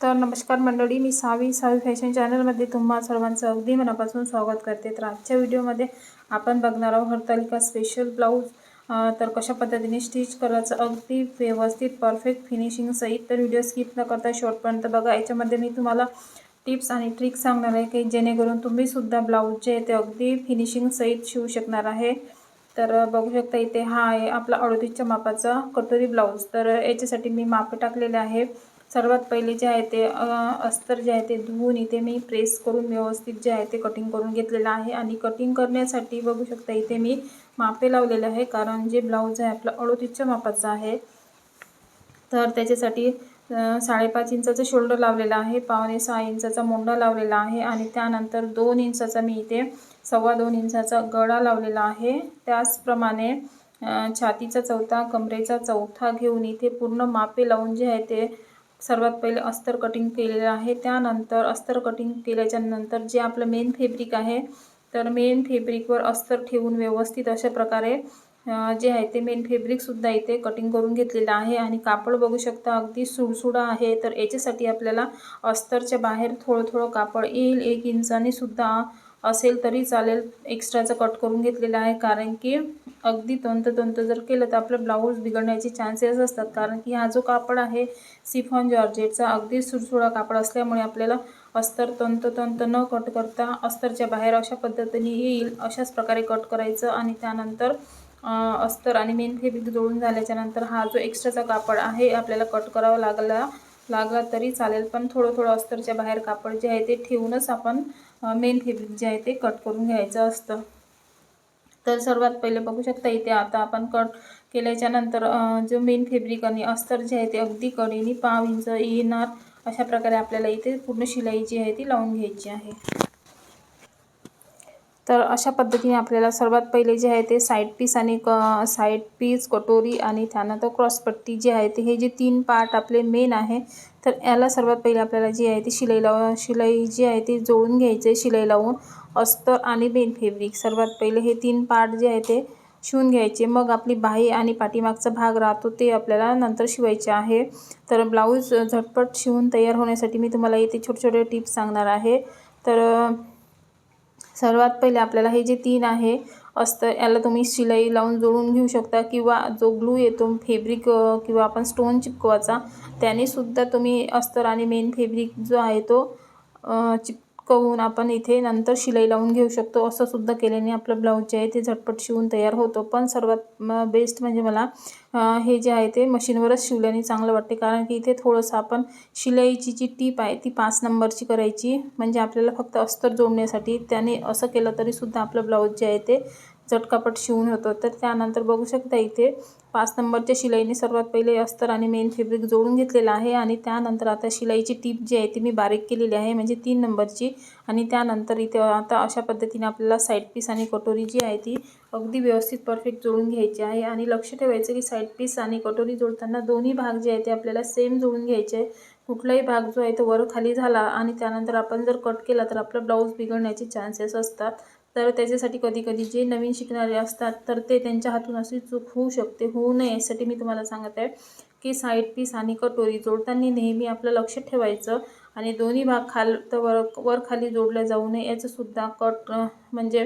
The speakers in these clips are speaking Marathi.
तर नमस्कार मंडळी मी सावी सावी फॅशन चॅनलमध्ये तुम्हा सर्वांचं अगदी मनापासून स्वागत करते. तर आजच्या व्हिडिओमध्ये आपण बघणार आहोत हरतालिका स्पेशल ब्लाऊज तर कशा पद्धतीने स्टिच करायचं अगदी व्यवस्थित परफेक्ट फिनिशिंग सहित. तर व्हिडिओ स्किप न करता शॉर्टपर्यंत बघा. याच्यामध्ये मी तुम्हाला टिप्स आणि ट्रिक्स सांगणार आहे की जेणेकरून तुम्हीसुद्धा ब्लाऊज जे आहे ते अगदी फिनिशिंग सहित शिवू शकणार आहे. तर बघू शकता इथे हा आहे आपला अडोतीसच्या मापाचा कटोरी ब्लाऊज तर याच्यासाठी मी माप टाकलेले आहे. सर्वात पहिले जे आहे ते अस्तर जे आहे ते धुवून इथे मी प्रेस करून व्यवस्थित जे आहे ते कटिंग करून घेतलेलं आहे. आणि कटिंग करण्यासाठी बघू शकता इथे मी मापे लावलेले आहे कारण जे ब्लाऊज आहे आपलं अडोतीसच्या मापाचं आहे. तर त्याच्यासाठी साडेपाच इंचाचं शोल्डर लावलेलं आहे पावणे सहा इंचाचा मोंडा लावलेला आहे आणि त्यानंतर दोन इंचाचा मी इथे सव्वा दोन इंचाचा गळा लावलेला आहे. त्याचप्रमाणे छातीचा चौथा कमरेचा चौथा घेऊन इथे पूर्ण मापे लावून जे आहे ते सर्वात पहिले अस्तर कटिंग केलेलं आहे. त्यानंतर अस्तर कटिंग केल्याच्यानंतर जे आपलं मेन फेब्रिक आहे तर मेन फेब्रिकवर अस्तर ठेवून व्यवस्थित अशा प्रकारे जे आहे ते मेन फेब्रिकसुद्धा इथे कटिंग करून घेतलेलं आहे. आणि कापड बघू शकता अगदी सुडसुडा आहे. तर याच्यासाठी आपल्याला अस्तरच्या बाहेर थोडं थोडं कापड येईल. एक इंचाने सुद्धा असेल तरी चालेल. एक्स्ट्राचं कट करून घेतलेलं आहे. कारण की अगदी तंत तंत जर केलं तर आपलं ब्लाऊज बिघडण्याचे चान्सेस असतात. कारण की हा जो कापड आहे सिफॉन जॉर्जेटचा अगदी सुडसुडा कापड असल्यामुळे आपल्याला अस्तर तंत तंत न कट करता अस्तरच्या बाहेर अशा पद्धतीने येईल. अशाच प्रकारे कट करायचं आणि त्यानंतर अस्तर आणि मेन फॅब्रिक जोडून झाल्याच्यानंतर हा जो एक्स्ट्राचा कापड आहे आपल्याला कट करावा लागला. लागला तरी चालेल. पण थोडं थोडं अस्तरच्या बाहेर कापड जे आहे ते ठेवूनच आपण मेन फेब्रिक जे आहे ते कट करून घ्यायचं असतं. तर सर्वात पहिले बघू शकता इथे आता आपण कट केल्याच्यानंतर जो मेन फेब्रिक आणि अस्तर जे आहे ते अगदी कडेने पाव इंच येणार. अशा प्रकारे आपल्याला इथे पूर्ण शिलाई जी आहे ती लावून घ्यायची आहे. तर अशा पद्धतीने आपल्याला सर्वात पहिले जे आहे ते साईड पीस आणि क साईड पीस कटोरी आणि त्यानंतर क्रॉसपट्टी जी आहे ते हे जे तीन पार्ट आपले मेन आहे तर याला सर्वात पहिले आपल्याला जी आहे ती शिलाई लाव शिलाई जी आहे ती जोडून घ्यायची शिलाई लावून. अस्तर आणि मेन फेब्रिक सर्वात पहिले हे तीन पार्ट जे आहे ते शिवून घ्यायचे. मग आपली बाही आणि पाठीमागचा भाग राहतो ते आपल्याला नंतर शिवायचे आहे. तर ब्लाऊज झटपट शिवून तयार होण्यासाठी मी तुम्हाला इथे छोटे छोटे टिप्स सांगणार आहे. तर सर्वात पहिले आपल्याला हे जे तीन आहे अस्तर याला तुम्ही शिलाई लावून जोडून घेऊ शकता किंवा जो ग्लू येतो फेब्रिक किंवा आपण स्टोन चिपकवायचा त्याने सुद्धा तुम्ही अस्तर आणि मेन फेब्रिक जो आहे तो चिप चिपकवून आपण इथे नंतर शिलाई लावून घेऊ शकतो. असं सुद्धा केल्याने आपलं ब्लाऊज जे आहे ते झटपट शिवून तयार होतो. पण सर्वात बेस्ट म्हणजे मला हे जे आहे ते मशीनवरच शिवल्याने चांगलं वाटते. कारण की इथे थोडंसं आपण शिलाईची जी टीप आहे ती पाच नंबरची करायची. म्हणजे आपल्याला फक्त अस्तर जोडण्यासाठी. त्याने असं केलं तरीसुद्धा आपलं ब्लाऊज जे आहे ते झटकापट शिवून होतं. तर त्यानंतर बघू शकता इथे पाच नंबरच्या शिलाईने सर्वात पहिले अस्तर आणि मेन फॅब्रिक जोडून घेतलेला आहे आणि त्यानंतर आता शिलाईची टीप जी आहे ती मी बारीक केलेली आहे म्हणजे तीन नंबरची. आणि त्यानंतर इथे आता अशा पद्धतीने आपल्याला साईड पीस आणि कटोरी जी आहे ती अगदी व्यवस्थित परफेक्ट जोडून घ्यायची आहे. आणि लक्ष ठेवायचं की साईड पीस आणि कटोरी जोडताना दोन्ही भाग जे आहे ते आपल्याला सेम जोडून घ्यायचे आहे कुठलाही भाग जो आहे तो वर खाली झाला आणि त्यानंतर आपण जर कट केला तर आपला ब्लाऊज बिघडण्याचे चान्सेस असतात. तर त्याच्यासाठी कधी कधी जे नवीन शिकणारे असतात तर ते त्यांच्या हातून अशी चूक होऊ शकते होऊ नये यासाठी मी तुम्हाला सांगत आहे की साईड पीस आणि कटोरी जोडताना नेहमी आपलं लक्ष ठेवायचं आणि दोन्ही भाग खाल तर वर वर खाली जोडल्या जाऊ नये याचंसुद्धा कट म्हणजे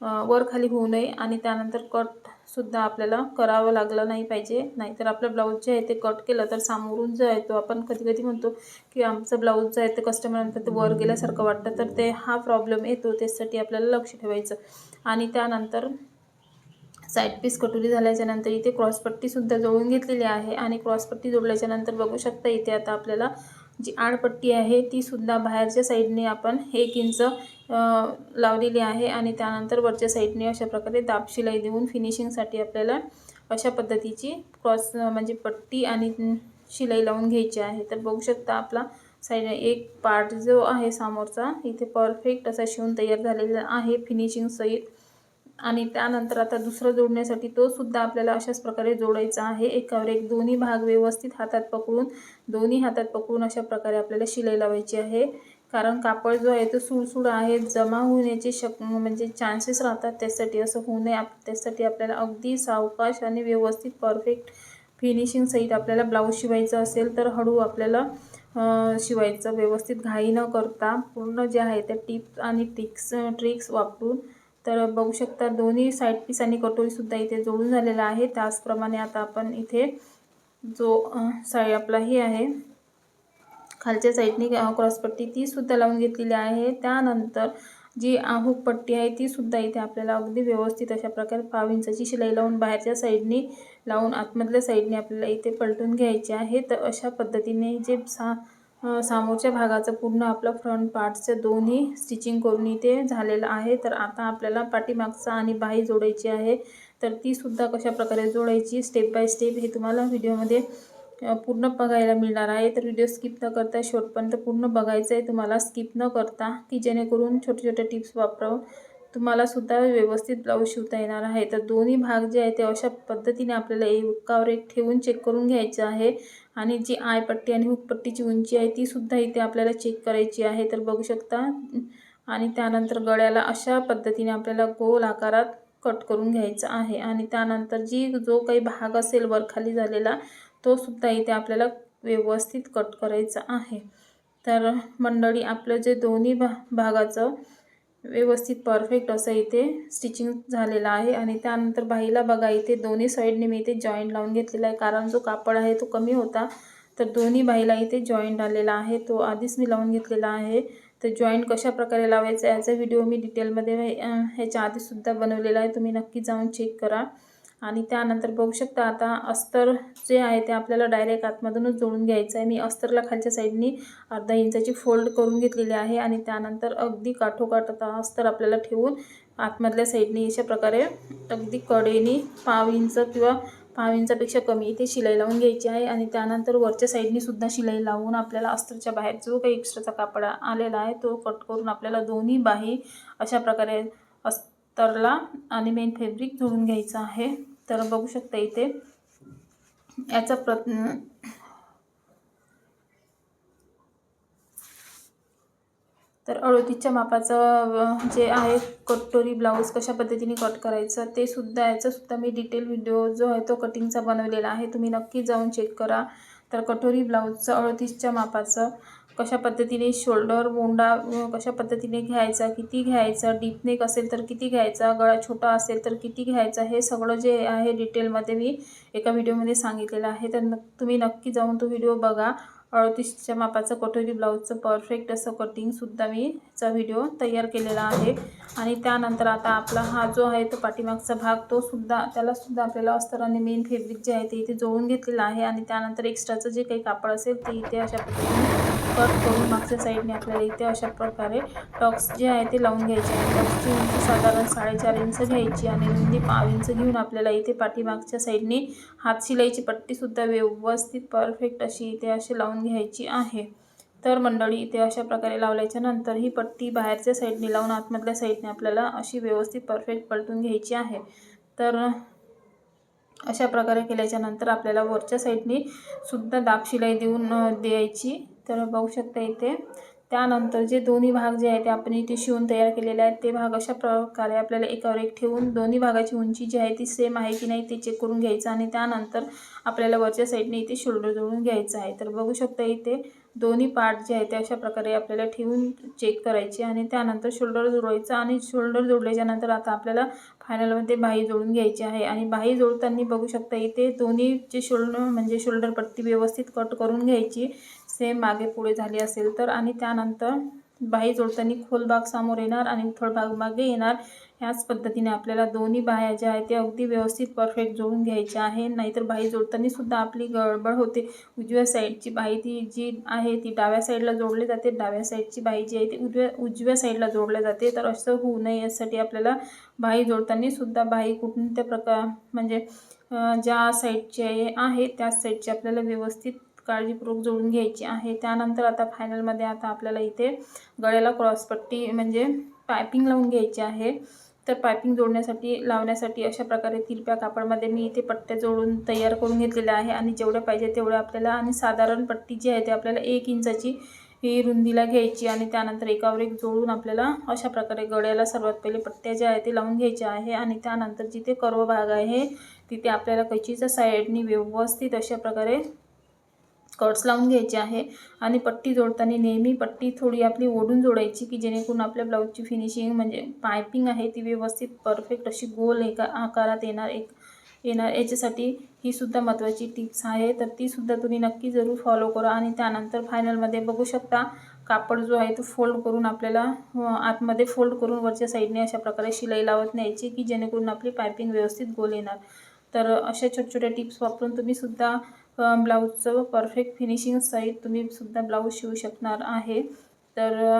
वर खाली होऊ नये आणि त्यानंतर कटसुद्धा आपल्याला करावं लागलं नाही पाहिजे. नाहीतर आपलं ब्लाऊज जे आहे ते कट केलं तर सामोरून जो आहे तो आपण कधी कधी म्हणतो की आमचं ब्लाऊज जो आहे ते कस्टमर म्हणतात ते वर गेल्यासारखं वाटतं. तर ते हा प्रॉब्लेम येतो त्यासाठी आपल्याला लक्ष ठेवायचं. आणि त्यानंतर साईड पीस कटोरी झाल्याच्यानंतर इथे क्रॉसपट्टीसुद्धा जोडून घेतलेली आहे आणि क्रॉसपट्टी जोडल्याच्यानंतर बघू शकता इथे आता आपल्याला जी आडपट्टी आहे ती सुद्धा बाहेरच्या साईडने आपण एक इंच लावलेली आहे आणि त्यानंतर वरच्या साईडने अशा प्रकारे दाब शिलाई देऊन फिनिशिंगसाठी आपल्याला अशा पद्धतीची क्रॉस म्हणजे पट्टी आणि शिलाई लावून घ्यायची आहे. तर बघू शकता आपला साईड एक पार्ट जो आहे समोरचा इथे परफेक्ट असा शिवून तयार झालेला आहे फिनिशिंग सहित आणि त्यानंतर आता दुसरं जोडण्यासाठी तो सुद्धा आपल्याला अशाच प्रकारे जोडायचा आहे. एकावर एक दोन्ही भाग व्यवस्थित हातात पकडून दोन्ही हातात पकडून अशा प्रकारे आपल्याला शिलाई लावायची आहे. कारण कापड जो आहे तो सुळसुळ आहे जमा होण्याचे शक म्हणजे चान्सेस राहतात त्यासाठी. असं होऊ नये. आप त्यासाठी आपल्याला अगदी सावकाश आणि व्यवस्थित परफेक्ट फिनिशिंग सहित आपल्याला ब्लाऊज शिवायचं असेल तर हळू आपल्याला शिवायचं. व्यवस्थित घाई न करता पूर्ण जे आहे त्या टिप्स आणि ट्रिक्स ट्रिक्स वापरून. तर बघू शकता दोन्ही साईड पीस आणि कटोरीसुद्धा इथे जोडून झालेला आहे. त्याचप्रमाणे आता आपण इथे जो अ, साई आपला हे आहे. खालच्या साईडनी क्रॉसपट्टी तीसुद्धा लावून घेतलेली आहे. त्यानंतर जी हुक पट्टी आहे तीसुद्धा इथे आपल्याला अगदी व्यवस्थित अशा प्रकारे पाव इंचाची शिलाई लावून बाहेरच्या साईडनी लावून आतमधल्या साईडने आपल्याला इथे पलटून घ्यायचे आहे तर अशा पद्धतीने जे सा समोरच्या भागाचं पूर्ण आपलं फ्रंट पार्टचं दोन्ही स्टिचिंग करून इथे झालेलं आहे. तर आता आपल्याला पाठीमागचा आणि बाही जोडायची आहे. तर तीसुद्धा कशा प्रकारे जोडायची स्टेप बाय स्टेप हे तुम्हाला व्हिडिओमध्ये पूर्ण बघायला मिळणार आहे. तर व्हिडिओ स्किप न करता शेवटपर्यंत पूर्ण बघायचं आहे. तुम्हाला स्किप न करता की जेणेकरून छोटे छोटे टिप्स वापरून तुम्हालासुद्धा व्यवस्थित ब्लाऊज शिवता येणार आहे. तर दोन्ही भाग जे आहे ते अशा पद्धतीने आपल्याला एकावर एक ठेवून चेक करून घ्यायचं आहे. आणि जी आयपट्टी आणि हुकपट्टीची उंची आहे तीसुद्धा इथे आपल्याला चेक करायची आहे. तर बघू शकता. आणि त्यानंतर गळ्याला अशा पद्धतीने आपल्याला गोल आकारात कट करून घ्यायचं आहे. आणि त्यानंतर जी जो काही भाग असेल वरखाली झालेला तो सुद्धा इथे आपल्याला व्यवस्थित कट करायचा आहे. तर मंडळी आपलं जे दोन्ही भा भागाचं व्यवस्थित परफेक्ट असं इथे स्टिचिंग झालेलं आहे आणि त्यानंतर बाईला बघा इथे दोन्ही साईडने मी इथे जॉईंट लावून घेतलेला आहे. कारण जो कापड आहे तो कमी होता तर दोन्ही बाईला इथे जॉईंट आलेला आहे. तो आधीच मी लावून घेतलेला आहे. तर जॉईंट कशाप्रकारे लावायचा याचा व्हिडिओ मी डिटेलमध्ये ह्याच्या आधीसुद्धा बनवलेला आहे. तुम्ही नक्की जाऊन चेक करा. आणि त्यानंतर बघू शकता आता अस्तर जे आहे ते आपल्याला डायरेक्ट आतमधूनच जोडून घ्यायचं आहे. मी अस्तरला खालच्या साईडनी अर्धा इंचाची फोल्ड करून घेतलेली आहे आणि त्यानंतर अगदी काठोकाठ आता अस्तर आपल्याला ठेवून आतमधल्या साईडनी अशा प्रकारे अगदी कडेनी पाव इंच किंवा पाव इंचापेक्षा कमी इथे शिलाई लावून घ्यायची आहे. आणि त्यानंतर वरच्या साईडनी सुद्धा शिलाई लावून आपल्याला अस्तरच्या बाहेर जो काही एक्स्ट्राचा कापड आलेला आहे तो कट करून आपल्याला दोन्ही बाही अशा प्रकारे अस्तरला आणि मेन फॅब्रिक जोडून घ्यायचं आहे. तर बघू शकता इथे. याचा प्रत तर अडोतीसच्या मापाचं जे आहे कटोरी ब्लाऊज कशा पद्धतीने कट करायचं ते सुद्धा याचा सुद्धा मी डिटेल व्हिडिओ जो आहे तो कटिंगचा बनवलेला आहे. तुम्ही नक्की जाऊन चेक करा. तर कटोरी ब्लाऊजचं अडतीसच्या मापाचं कशा पद्धतीने शोल्डर मोंडा कशा पद्धतीने घ्यायचा किती घ्यायचा डीप नेक असेल तर किती घ्यायचा गळा छोटा असेल तर किती घ्यायचा हे सगळं जे आहे डिटेलमध्ये मी एका व्हिडिओमध्ये सांगितलेलं आहे. तर तुम्ही नक्की जाऊन तो व्हिडिओ बघा. अडतीसच्या मापाचं कटोरी ब्लाऊजचं परफेक्ट असं कटिंगसुद्धा मी चा व्हिडिओ तयार केलेला आहे. आणि त्यानंतर आता आपला हा जो आहे तो पाठीमागचा भाग तो सुद्धा त्यालासुद्धा आपल्याला अस्तराने मेन फेब्रिक जे आहे ते इथे जोडून घेतलेलं आहे. आणि त्यानंतर एक्स्ट्राचं जे काही कापड असेल ते इथे अशा पद्धतीने कट करून मागच्या साईडने आपल्याला इथे अशा प्रकारे टॉक्स जे आहे ते लावून घ्यायचे आहे टॉक्सची उंची साधारण साडेचार इंच घ्यायची आणि रुंदी पाव इंच घेऊन आपल्याला इथे पाठीमागच्या साईडने हात शिलाईची पट्टीसुद्धा व्यवस्थित परफेक्ट अशी इथे अशी लावून घ्यायची आहे. तर मंडळी इथे अशा प्रकारे लावल्याच्या नंतर ही पट्टी बाहेरच्या साईडने लावून आतमधल्या साईडने आपल्याला अशी व्यवस्थित परफेक्ट पलटून घ्यायची आहे. तर अशा प्रकारे केल्याच्यानंतर आपल्याला वरच्या साईडने सुद्धा दाब शिलाई देऊन द्यायची. तर बघू शकता इथे. त्यानंतर जे दोन्ही भाग जे आहे ते आपण इथे शिवून तयार केलेले आहेत ते भाग अशा प्रकारे आपल्याला एकावर एक ठेवून दोन्ही भागाची उंची जी आहे ती सेम आहे की नाही ते चेक करून घ्यायचं आणि त्यानंतर आपल्याला वरच्या साईडने इथे शोल्डर जोडून घ्यायचं आहे. तर बघू शकता इथे दोन्ही पार्ट जे आहे ते अशा प्रकारे आपल्याला ठेवून चेक करायचे आणि त्यानंतर शोल्डर जोडायचं आणि शोल्डर जोडल्याच्यानंतर आता आपल्याला फायनलमध्ये बाही जोडून घ्यायची आहे. आणि बाही जोडताना बघू शकता इथे दोन्हीचे शोल्डर म्हणजे शोल्डर पट्टी व्यवस्थित कट करून घ्यायची. सेम मागे पुढे झाली असेल तर. आणि त्यानंतर बाही जोडताना खोल भाग समोर येणार आणि थोडभाग मागे येणार. ह्याच पद्धतीने आपल्याला दोन्ही बाह्या ज्या आहेत त्या अगदी व्यवस्थित परफेक्ट जोडून घ्यायच्या आहे नाहीतर बाही जोडताना सुद्धा आपली गडबड होते. उजव्या साईडची बाही ती जी आहे ती डाव्या साईडला जोडली जाते. डाव्या साईडची बाही जी आहे ती उजव्या उजव्या साईडला जोडल्या जाते. तर असं होऊ नये यासाठी आपल्याला बाही जोडताना सुद्धा बाही त्या प्रकार म्हणजे ज्या साईडची आहे त्याच साईडची आपल्याला व्यवस्थित काळजीपूर्वक जोडून घ्यायची आहे. त्यानंतर आता फायनलमध्ये आता आपल्याला इथे गळ्याला क्रॉसपट्टी म्हणजे पायपिंग लावून घ्यायची आहे. तर पायपिंग जोडण्यासाठी लावण्यासाठी अशा प्रकारे तिरप्या कापडमध्ये मी इथे पट्ट्या जोडून तयार करून घेतलेल्या आहे आणि जेवढ्या पाहिजे तेवढ्या आपल्याला आणि साधारण पट्टी जी आहे ती आपल्याला एक इंचाची ही रुंदीला घ्यायची आणि त्यानंतर एकावर एक जोडून आपल्याला अशा प्रकारे गळ्याला सर्वात पहिले पट्ट्या ज्या आहेत ते लावून घ्यायच्या आहे आणि त्यानंतर जिथे कर्व भाग आहे तिथे आपल्याला कैचीच्या साईडनी व्यवस्थित अशा प्रकारे स्कर्ट्स लावून घ्यायचे आहे आणि पट्टी जोडताना नेहमी पट्टी थोडी आपली ओढून जोडायची की जेणेकरून आपल्या ब्लाऊजची फिनिशिंग म्हणजे पायपिंग आहे ती व्यवस्थित परफेक्ट अशी गोल एका आकारात येणार एक येणार. याच्यासाठी ही सुद्धा महत्त्वाची टिप्स आहे. तर तीसुद्धा तुम्ही नक्की जरूर फॉलो करा आणि त्यानंतर फायनलमध्ये बघू शकता कापड जो आहे तो फोल्ड करून आपल्याला आतमध्ये फोल्ड करून वरच्या साईडने अशा प्रकारे शिलाई लावत न्यायची की जेणेकरून आपली पायपिंग व्यवस्थित गोल येणार. तर अशा छोट्या छोट्या टिप्स वापरून तुम्ही सुद्धा ब्लाऊजचं परफेक्ट फिनिशिंग सहित तुम्ही सुद्धा ब्लाऊज शिवू शकणार आहे. तर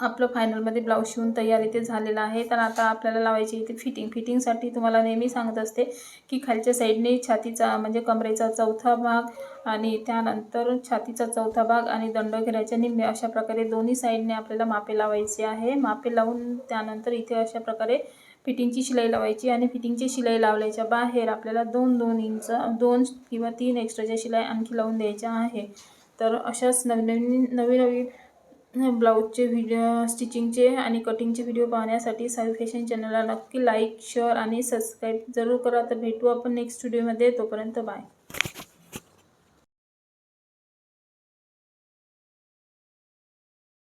आपलं फायनलमध्ये ब्लाऊज शिवून तयार इथे झालेलं आहे. तर आता आपल्याला लावायची इथे फिटिंग फिटिंगसाठी तुम्हाला नेहमी सांगत असते की खालच्या साईडने छातीचा म्हणजे कमरेचा चौथा भाग आणि त्यानंतर छातीचा चौथा भाग आणि दंड घेण्याच्या निम्मे अशा प्रकारे दोन्ही साईडने आपल्याला मापे लावायचे आहे. मापे लावून त्यानंतर इथे अशा प्रकारे फिटिंगची शिलाई लावायची आणि फिटिंगची शिलाई लावल्याच्या बाहेर आपल्याला दोन दोन इंच दोन किंवा तीन एक्स्ट्राच्या शिलाई आणखी लावून द्यायच्या आहे. तर अशाच नवनवीन नवीन नवीन ब्लाऊजचे व्हिडिओ स्टिचिंगचे आणि कटिंगचे व्हिडिओ पाहण्यासाठी साई फॅशन चॅनलला नक्की लाईक शेअर आणि सबस्क्राईब जरूर करा. तर भेटू आपण नेक्स्ट व्हिडिओमध्ये तोपर्यंत बाय